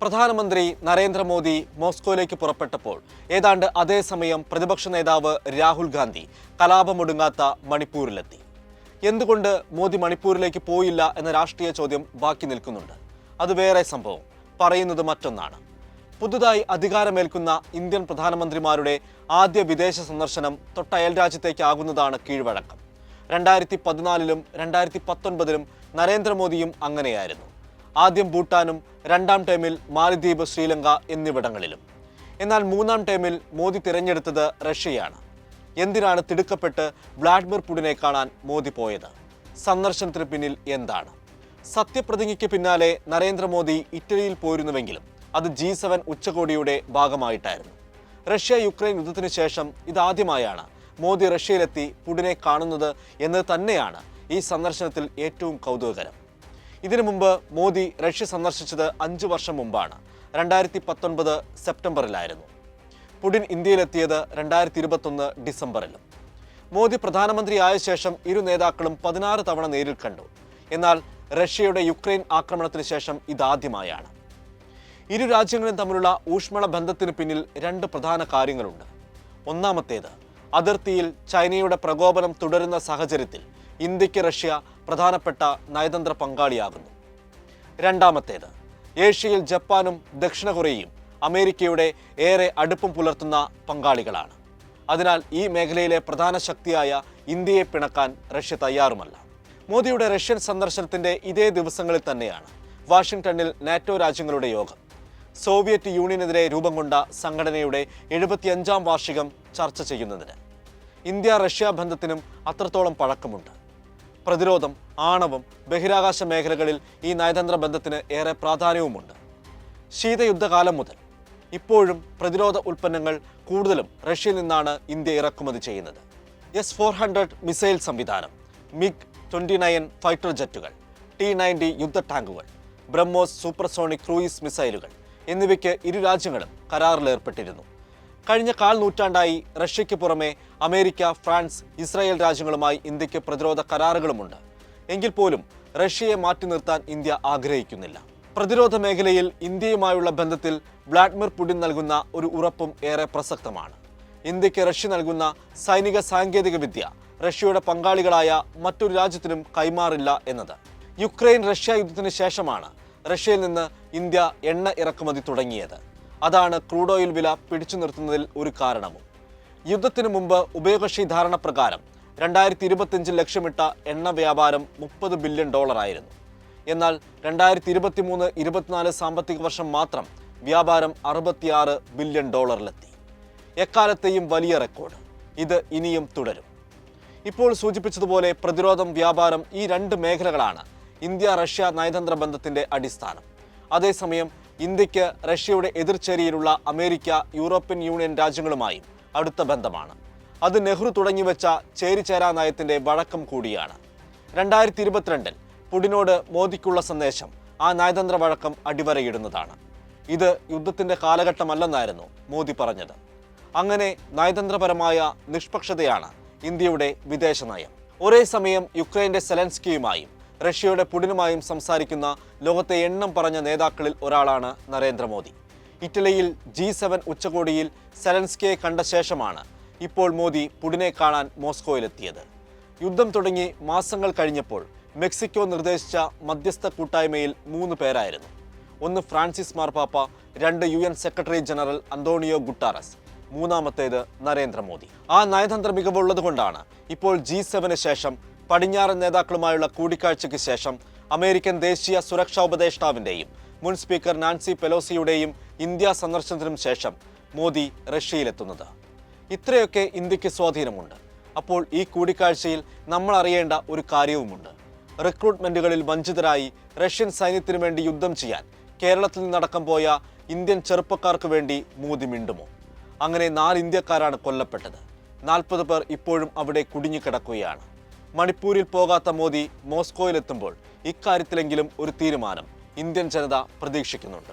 പ്രധാനമന്ത്രി നരേന്ദ്രമോദി മോസ്കോയിലേക്ക് പുറപ്പെട്ടപ്പോൾ ഏതാണ്ട് അതേസമയം പ്രതിപക്ഷ നേതാവ് രാഹുൽ ഗാന്ധി കലാപമൊടുങ്ങാത്ത മണിപ്പൂരിലെത്തി. എന്തുകൊണ്ട് മോദി മണിപ്പൂരിലേക്ക് പോയില്ല എന്ന രാഷ്ട്രീയ ചോദ്യം ബാക്കി നിൽക്കുന്നുണ്ട്. അത് വേറെ സംഭവം. പറയുന്നത് മറ്റൊന്നാണ്. പുതുതായി അധികാരമേൽക്കുന്ന ഇന്ത്യൻ പ്രധാനമന്ത്രിമാരുടെ ആദ്യ വിദേശ സന്ദർശനം തൊട്ട അയൽ രാജ്യത്തേക്കാകുന്നതാണ് കീഴ്വഴക്കം. രണ്ടായിരത്തി പതിനാലിലും രണ്ടായിരത്തി പത്തൊൻപതിലും നരേന്ദ്രമോദിയും അങ്ങനെയായിരുന്നു. ആദ്യം ഭൂട്ടാനും രണ്ടാം ടൈമിൽ മാലിദ്വീപ് ശ്രീലങ്ക എന്നിവിടങ്ങളിലും. എന്നാൽ മൂന്നാം ടൈമിൽ മോദി തിരഞ്ഞെടുത്തത് റഷ്യയാണ്. എന്തിനാണ് തിടുക്കപ്പെട്ട് വ്ളാഡിമിർ പുടിനെ കാണാൻ മോദി പോയത്? സന്ദർശനത്തിന് പിന്നിൽ എന്താണ്? സത്യപ്രതിജ്ഞയ്ക്ക് പിന്നാലെ നരേന്ദ്രമോദി ഇറ്റലിയിൽ പോയിരുന്നുവെങ്കിലും അത് ജി സെവൻ ഉച്ചകോടിയുടെ ഭാഗമായിട്ടായിരുന്നു. റഷ്യ യുക്രൈൻ യുദ്ധത്തിന് ശേഷം ഇതാദ്യമായാണ് മോദി റഷ്യയിലെത്തി പുടിനെ കാണുന്നത് എന്ന് തന്നെയാണ് ഈ സന്ദർശനത്തിൽ ഏറ്റവും കൗതുകകരം. ഇതിനു മുമ്പ് മോദി റഷ്യ സന്ദർശിച്ചത് അഞ്ചു വർഷം മുമ്പാണ്. രണ്ടായിരത്തി പത്തൊൻപത് സെപ്റ്റംബറിലായിരുന്നു. പുടിൻ ഇന്ത്യയിലെത്തിയത് രണ്ടായിരത്തി ഇരുപത്തൊന്ന് ഡിസംബറിലും. മോദി പ്രധാനമന്ത്രിയായ ശേഷം ഇരു നേതാക്കളും പതിനാറ് തവണ നേരിൽ കണ്ടു. എന്നാൽ റഷ്യയുടെ യുക്രൈൻ ആക്രമണത്തിന് ശേഷം ഇതാദ്യമായാണ്. ഇരു രാജ്യങ്ങളും തമ്മിലുള്ള ഊഷ്മള ബന്ധത്തിന് പിന്നിൽ രണ്ട് പ്രധാന കാര്യങ്ങളുണ്ട്. ഒന്നാമത്തേത് അതിർത്തിയിൽ ചൈനയുടെ പ്രകോപനം തുടരുന്ന സാഹചര്യത്തിൽ ഇന്ത്യയ്ക്ക് റഷ്യ പ്രധാനപ്പെട്ട നയതന്ത്ര പങ്കാളിയാകുന്നു. രണ്ടാമത്തേത് ഏഷ്യയിൽ ജപ്പാനും ദക്ഷിണ കൊറിയയും അമേരിക്കയുടെ ഏറെ അടുപ്പം പുലർത്തുന്ന പങ്കാളികളാണ്. അതിനാൽ ഈ മേഖലയിലെ പ്രധാന ശക്തിയായ ഇന്ത്യയെ പിണക്കാൻ റഷ്യ തയ്യാറുമല്ല. മോദിയുടെ റഷ്യൻ സന്ദർശനത്തിന്റെ ഇതേ ദിവസങ്ങളിൽ തന്നെയാണ് വാഷിംഗ്ടണിൽ നാറ്റോ രാജ്യങ്ങളുടെ യോഗം. സോവിയറ്റ് യൂണിയനെതിരെ രൂപം കൊണ്ട സംഘടനയുടെ എഴുപത്തിയഞ്ചാം വാർഷികം ചർച്ച ചെയ്യുന്നതിന്. ഇന്ത്യ റഷ്യ ബന്ധത്തിനും അത്രത്തോളം പഴക്കമുണ്ട്. പ്രതിരോധം ആണവം ബഹിരാകാശ മേഖലകളിൽ ഈ നയതന്ത്ര ബന്ധത്തിന് ഏറെ പ്രാധാന്യവുമുണ്ട്. ശീതയുദ്ധകാലം മുതൽ ഇപ്പോഴും പ്രതിരോധ ഉൽപ്പന്നങ്ങൾ കൂടുതലും റഷ്യയിൽ നിന്നാണ് ഇന്ത്യ ഇറക്കുമതി ചെയ്യുന്നത്. എസ് ഫോർ ഹൺഡ്രഡ് മിസൈൽ സംവിധാനം മിഗ് ട്വന്റി നയൻ ഫൈറ്റർ ജെറ്റുകൾ ടി നയന്റി യുദ്ധ ടാങ്കുകൾ ബ്രഹ്മോസ് സൂപ്പർസോണിക് ക്രൂയിസ് മിസൈലുകൾ എന്നിവയ്ക്ക് ഇരു രാജ്യങ്ങളും കരാറിലേർപ്പെട്ടിരുന്നു കഴിഞ്ഞ കാൽ നൂറ്റാണ്ടായി റഷ്യയ്ക്ക് പുറമെ അമേരിക്ക ഫ്രാൻസ് ഇസ്രായേൽ രാജ്യങ്ങളുമായി ഇന്ത്യയ്ക്ക് പ്രതിരോധ കരാറുകളുമുണ്ട്. എങ്കിൽ പോലും റഷ്യയെ മാറ്റി നിർത്താൻ ഇന്ത്യ ആഗ്രഹിക്കുന്നില്ല. പ്രതിരോധ മേഖലയിൽ ഇന്ത്യയുമായുള്ള ബന്ധത്തിൽ വ്ളാഡിമിർ പുടിൻ നൽകുന്ന ഒരു ഉറപ്പും ഏറെ പ്രസക്തമാണ്. ഇന്ത്യയ്ക്ക് റഷ്യ നൽകുന്ന സൈനിക സാങ്കേതിക വിദ്യ റഷ്യയുടെ പങ്കാളികളായ മറ്റൊരു രാജ്യത്തിനും കൈമാറില്ല എന്നത്. യുക്രൈൻ റഷ്യ യുദ്ധത്തിന് ശേഷമാണ് റഷ്യയിൽ നിന്ന് ഇന്ത്യ എണ്ണ ഇറക്കുമതി തുടങ്ങിയത്. അതാണ് ക്രൂഡ് ഓയിൽ വില പിടിച്ചു നിർത്തുന്നതിൽ ഒരു കാരണവും. യുദ്ധത്തിന് മുമ്പ് ഉഭയകക്ഷി ധാരണ പ്രകാരം രണ്ടായിരത്തി ഇരുപത്തിയഞ്ചിൽ ലക്ഷ്യമിട്ട എണ്ണ വ്യാപാരം മുപ്പത് ബില്യൺ ഡോളറായിരുന്നു എന്നാൽ രണ്ടായിരത്തി ഇരുപത്തി മൂന്ന് ഇരുപത്തിനാല് സാമ്പത്തിക വർഷം മാത്രം വ്യാപാരം അറുപത്തിയാറ് ബില്യൺ ഡോളറിലെത്തി. എക്കാലത്തെയും വലിയ റെക്കോർഡ്. ഇത് ഇനിയും തുടരും. ഇപ്പോൾ സൂചിപ്പിച്ചതുപോലെ പ്രതിരോധം വ്യാപാരം ഈ രണ്ട് മേഖലകളാണ് ഇന്ത്യ റഷ്യ നയതന്ത്ര ബന്ധത്തിന്റെ അടിസ്ഥാനം. അതേസമയം ഇന്ത്യയ്ക്ക് റഷ്യയുടെ എതിർചേരിയിലുള്ള അമേരിക്ക യൂറോപ്യൻ യൂണിയൻ രാജ്യങ്ങളുമായും അടുത്ത ബന്ധമാണ്. അത് നെഹ്റു തുടങ്ങിവെച്ച ചേരിചേരാ നയത്തിന്റെ വഴക്കം കൂടിയാണ്. രണ്ടായിരത്തി ഇരുപത്തിരണ്ടിൽ പുടിനോട് മോദിക്കുള്ള സന്ദേശം ആ നയതന്ത്ര വഴക്കം അടിവരയിടുന്നതാണ്. ഇത് യുദ്ധത്തിന്റെ കാലഘട്ടമല്ലെന്നായിരുന്നു മോദി പറഞ്ഞത്. അങ്ങനെ നയതന്ത്രപരമായ നിഷ്പക്ഷതയാണ് ഇന്ത്യയുടെ വിദേശ നയം. ഒരേ സമയം യുക്രൈന്റെ സെലൻസ്കിയുമായും റഷ്യയുടെ പുടിനുമായും സംസാരിക്കുന്ന ലോകത്തെ എണ്ണം പറഞ്ഞ നേതാക്കളിൽ ഒരാളാണ് നരേന്ദ്രമോദി. ഇറ്റലിയിൽ ജി സെവൻ ഉച്ചകോടിയിൽ സെലൻസ്കിയെ കണ്ട ശേഷമാണ് ഇപ്പോൾ മോദി പുടിനെ കാണാൻ മോസ്കോയിലെത്തിയത്. യുദ്ധം തുടങ്ങി മാസങ്ങൾ കഴിഞ്ഞപ്പോൾ മെക്സിക്കോ നിർദ്ദേശിച്ച മധ്യസ്ഥ കൂട്ടായ്മയിൽ മൂന്ന് പേരായിരുന്നു. ഒന്ന് ഫ്രാൻസിസ് മാർപ്പാപ്പ രണ്ട് U N secretary general Antonio Guterres മൂന്നാമത്തേത് നരേന്ദ്രമോദി. ആ നയതന്ത്ര മികവുള്ളതുകൊണ്ടാണ് ഇപ്പോൾ ജി സെവന് ശേഷം പടിഞ്ഞാറൻ നേതാക്കളുമായുള്ള കൂടിക്കാഴ്ചയ്ക്ക് ശേഷം അമേരിക്കൻ ദേശീയ സുരക്ഷാ ഉപദേഷ്ടാവിന്റെയും മുൻ സ്പീക്കർ നാൻസി പെലോസിയുടെയും ഇന്ത്യ സന്ദർശനത്തിനും ശേഷം മോദി റഷ്യയിലെത്തുന്നത്. ഇത്രയൊക്കെ ഇന്ത്യയ്ക്ക് സ്വാധീനമുണ്ട്. അപ്പോൾ ഈ കൂടിക്കാഴ്ചയിൽ നമ്മൾ അറിയേണ്ട ഒരു കാര്യവുമുണ്ട്. റിക്രൂട്ട്മെന്റുകളിൽ വഞ്ചിതരായി റഷ്യൻ സൈന്യത്തിനു വേണ്ടി യുദ്ധം ചെയ്യാൻ കേരളത്തിൽ നിന്നടക്കം പോയ ഇന്ത്യൻ ചെറുപ്പക്കാർക്ക് വേണ്ടി മോദി മിണ്ടുമോ? അങ്ങനെ നാല് ഇന്ത്യക്കാരാണ് കൊല്ലപ്പെട്ടത്. നാൽപ്പത് പേർ ഇപ്പോഴും അവിടെ കുടുങ്ങിക്കിടക്കുകയാണ്. മണിപ്പൂരിൽ പോകാത്ത മോദി മോസ്കോയിലെത്തുമ്പോൾ ഇക്കാര്യത്തിലെങ്കിലും ഒരു തീരുമാനം ഇന്ത്യൻ ജനത പ്രതീക്ഷിക്കുന്നുണ്ട്.